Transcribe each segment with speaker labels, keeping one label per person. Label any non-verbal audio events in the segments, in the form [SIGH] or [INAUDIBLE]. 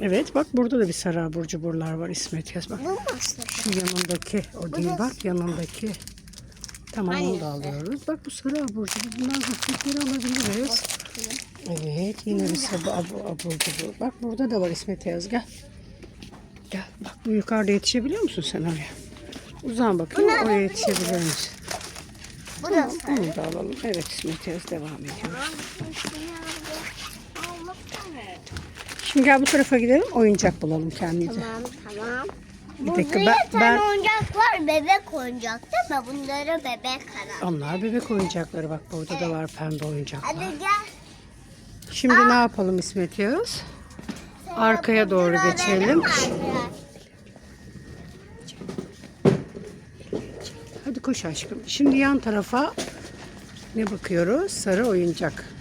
Speaker 1: Evet bak burada da bir sarı abur cuburlar var İsmet Yaz bak.
Speaker 2: Bu mu aslında?
Speaker 1: Şu yanındaki o değil bak yanındaki. Tamam onu da alıyoruz. Bak bu sarı abur cubur. Bunlar gofretleri alabiliriz. Evet yine bir sarı abur, abur cubur. Bak burada da var İsmet Yaz gel. Gel bak bu yukarıda yetişebiliyor musun sen oraya? Uzan bakayım oraya yetişebilir misin?
Speaker 2: Bu da
Speaker 1: Onu da alalım. Evet İsmet Yaz devam ediyor. Şimdi gel bu tarafa gidelim oyuncak bulalım kendimize.
Speaker 2: Tamam tamam.
Speaker 1: Bir
Speaker 2: Burada
Speaker 1: dakika ben, ben
Speaker 2: oyuncak var. Bebek oyuncak değil mi? Bunları bebek arar.
Speaker 1: onlar bebek oyuncakları bak burada da var pembe oyuncaklar.
Speaker 2: Hadi gel.
Speaker 1: Şimdi ne yapalım İsmet Yağız? Arkaya doğru geçelim. Hadi koş aşkım. Şimdi yan tarafa ne bakıyoruz? Sarı oyuncak.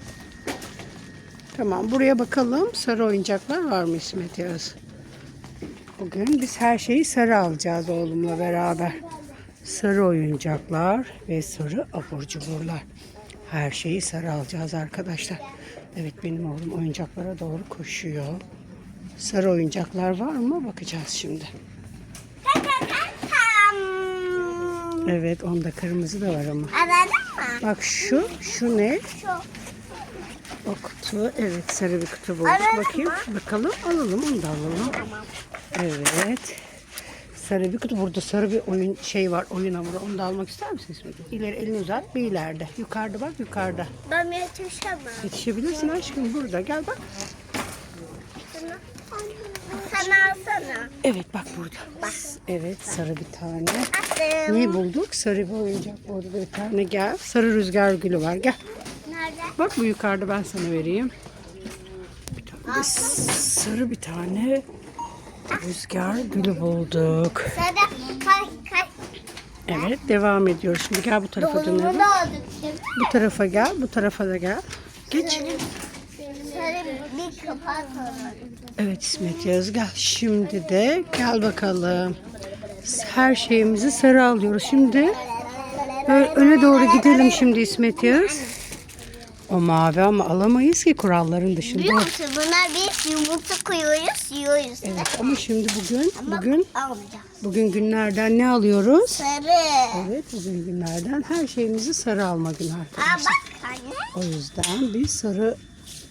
Speaker 1: Tamam buraya bakalım. Sarı oyuncaklar var mı İsmet Yağız? Bugün biz her şeyi sarı alacağız oğlumla beraber. Sarı oyuncaklar ve sarı abur cuburlar. Her şeyi sarı alacağız arkadaşlar. Evet benim oğlum oyuncaklara doğru koşuyor. Sarı oyuncaklar var mı? Bakacağız şimdi. Evet onda kırmızı da var ama. Bak şu, şu ne?
Speaker 2: Şu.
Speaker 1: O kutu. Evet sarı bir kutu bulduk.
Speaker 2: Alalım
Speaker 1: Bakayım. Bakalım alalım onu da alalım.
Speaker 2: Tamam.
Speaker 1: Evet. Sarı bir kutu. Burada sarı bir oyun şey var. Oyun hamuru. Onu da almak ister misiniz? İleri elini uzat. Bir ileride. Yukarıda bak yukarıda.
Speaker 2: Ben yetişemem.
Speaker 1: Yetişebilirsin aşkım burada. Gel bak.
Speaker 2: Sen alsana.
Speaker 1: Evet bak burada. Evet sarı bir tane.
Speaker 2: Attım.
Speaker 1: Ne bulduk? Sarı bir oyuncak. Burada da bir tane gel. Sarı rüzgar gülü var. Gel. Bak bu yukarıda ben sana vereyim. Bir tane de sarı bir tane rüzgar gülü bulduk.
Speaker 2: Sarı. Kay kay.
Speaker 1: Evet devam ediyoruz. Şimdi gel bu tarafa
Speaker 2: Doğrumu
Speaker 1: dönelim. Bu tarafa gel. Bu tarafa da gel. Geç.
Speaker 2: Bir.
Speaker 1: Evet İsmet Yaz gel. Şimdi de gel bakalım. Her şeyimizi sarı alıyoruz. Şimdi böyle öne doğru gidelim şimdi İsmet Yaz. O mavi ama alamayız ki kuralların dışında.
Speaker 2: Biliyor musun bunlar bir yumurta koyuyoruz yiyoruz.
Speaker 1: Evet ama şimdi bugün bugün
Speaker 2: Almayacağım.
Speaker 1: bugün günlerden ne alıyoruz?
Speaker 2: Sarı.
Speaker 1: Evet bugün günlerden her şeyimizi sarı alma günü
Speaker 2: Aa
Speaker 1: arkadaşlar.
Speaker 2: bak anne.
Speaker 1: O yüzden biz sarı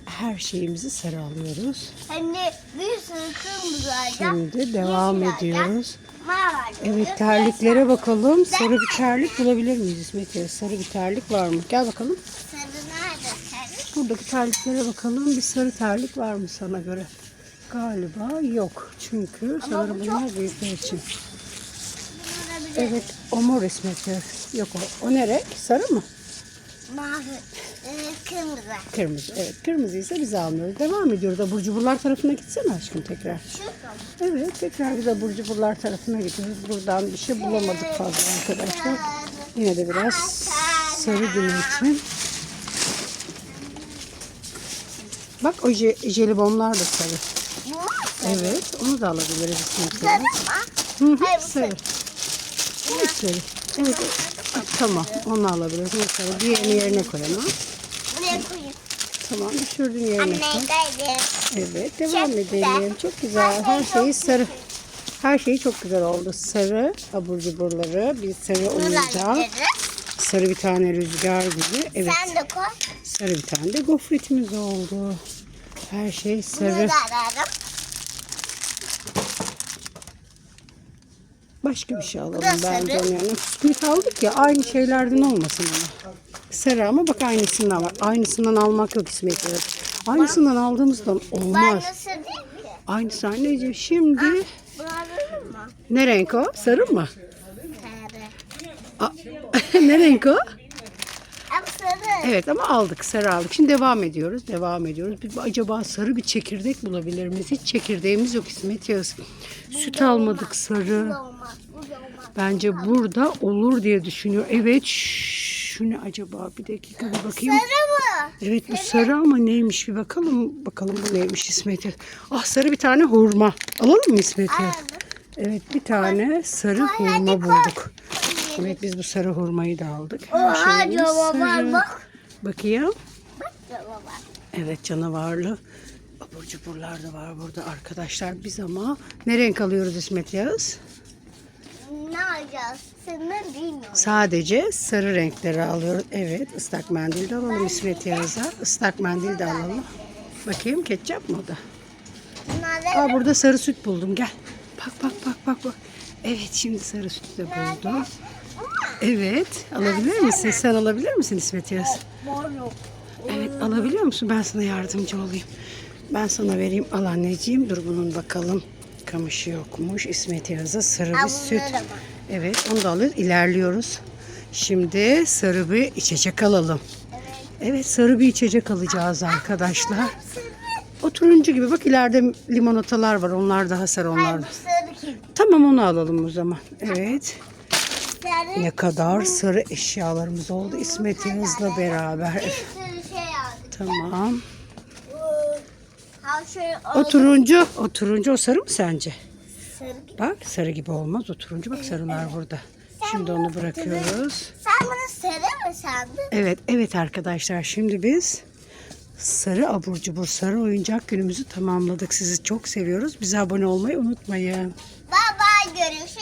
Speaker 1: her şeyimizi sarı alıyoruz.
Speaker 2: Hem de bir sürü kırmızı alacağım.
Speaker 1: Şimdi devam
Speaker 2: yeşil alacağım,
Speaker 1: ediyoruz.
Speaker 2: Mavi alacağım.
Speaker 1: Evet terliklere bakalım. Sarı bir terlik bulabilir miyiz İsmet? Sarı bir terlik var mı? Gel bakalım. Buradaki terliklere bakalım. Bir sarı terlik var mı sana göre? Galiba yok. Çünkü sanırım bunlar büyükler için. Evet o mor Yavuz. Yok o. O ne renk? Sarı mı?
Speaker 2: mavi. Ee, kırmızı.
Speaker 1: Kırmızı. Evet kırmızıysa biz almıyoruz. Devam ediyoruz. Abur cuburlar tarafına gitsene aşkım tekrar. Evet tekrar biz abur cuburlar tarafına gidiyoruz. Buradan bir şey bulamadık fazla arkadaşlar. Yine de biraz sarı günü için. Bak o je- jelibonlar da sarı. Evet onu da alabiliriz İsmet
Speaker 2: Sarı mı?
Speaker 1: Hı hı,
Speaker 2: bu
Speaker 1: sarı. Evet. Ah, Tamam onu alabiliriz. Sarı? Diğerini yerine koyalım.
Speaker 2: Buraya koyayım.
Speaker 1: Tamam düşürdün yerine
Speaker 2: Anne
Speaker 1: koy.
Speaker 2: geldi.
Speaker 1: Evet devam
Speaker 2: Çok
Speaker 1: edelim.
Speaker 2: güzel.
Speaker 1: Çok güzel. Her şeyi sarı. Her şey çok güzel oldu. Sarı abur cuburları, bir sarı
Speaker 2: Bunlar
Speaker 1: sarı bir tane rüzgar gibi. Evet,
Speaker 2: Sen de koy.
Speaker 1: sarı bir tane de gofretimiz oldu. Her şey
Speaker 2: Bunu
Speaker 1: sarı.
Speaker 2: da.
Speaker 1: Başka bir şey alalım
Speaker 2: Bu da
Speaker 1: bence
Speaker 2: sarı.
Speaker 1: yerine. Bisküvit aldık ya aynı şeylerden olmasın ama. Sarı ama bak aynısından var. Aynısından almak yok İsmet. Aynısından aldığımızdan olmaz.
Speaker 2: nasıl değil ki?
Speaker 1: Aynısı anneciğim. Şimdi
Speaker 2: mı?
Speaker 1: ne renk o? Sarı mı?
Speaker 2: Sarı. [LAUGHS]
Speaker 1: Ne renk o?
Speaker 2: Ama sarı.
Speaker 1: Evet ama aldık sarı aldık. Şimdi devam ediyoruz. Devam ediyoruz. Bir, acaba sarı bir çekirdek bulabilir miyiz? Hiç çekirdeğimiz yok İsmet Yağız. Süt almadık sarı.
Speaker 2: Bu da olmaz. Bu da olmaz.
Speaker 1: Bence burada olur diye düşünüyor. Evet şu ne acaba? Bir dakika bir bakayım.
Speaker 2: Sarı mı?
Speaker 1: Evet bu sarı ama neymiş bir bakalım. Bakalım bu neymiş İsmet Yağız. Ah sarı bir tane hurma. Alalım mı İsmet Yağız?
Speaker 2: Alalım.
Speaker 1: Evet bir tane sarı hurma bulduk. Evet biz bu sarı hurmayı da aldık.
Speaker 2: Oha canavar bak.
Speaker 1: Bakayım.
Speaker 2: Bak canavar.
Speaker 1: Evet canavarlı. abur cuburlar da var burada arkadaşlar. Biz ama ne renk alıyoruz İsmet Yağız?
Speaker 2: Ne alacağız? Seni bilmiyorum.
Speaker 1: Sadece sarı renkleri alıyoruz. Evet ıslak mendil de alalım İsmet Yağız'a. Islak mendil de alalım. Bakayım ketçap mı o da? Aa burada sarı süt buldum gel. Bak bak bak bak bak. Evet şimdi sarı süt de buldum. Evet alabilir misin? Sen alabilir misin İsmet
Speaker 2: yok.
Speaker 1: Evet alabiliyor musun? Ben sana yardımcı olayım. Ben sana vereyim. Al anneciğim. Dur bunun bakalım. Kamışı yokmuş. İsmet Yağız'a sarı bir süt. Evet onu da alıyoruz. İlerliyoruz. Şimdi sarı bir içecek alalım.
Speaker 2: Evet.
Speaker 1: Sarı bir içecek alacağız arkadaşlar. O turuncu gibi bak ileride limonatalar var. Onlar daha sarı onlar. Tamam onu alalım o zaman. Evet. Ne kadar sarı eşyalarımız oldu İsmet Yağız'la beraber.
Speaker 2: şey.
Speaker 1: Tamam. O turuncu, o turuncu o sarı mı sence? Bak sarı gibi olmaz o turuncu. Bak sarılar burada. Şimdi onu bırakıyoruz.
Speaker 2: Sen bunu sarı mı sandın?
Speaker 1: Evet, evet arkadaşlar. Şimdi biz sarı abur cubur, sarı oyuncak günümüzü tamamladık. Sizi çok seviyoruz. Bize abone olmayı unutmayın.
Speaker 2: Bye görüşürüz.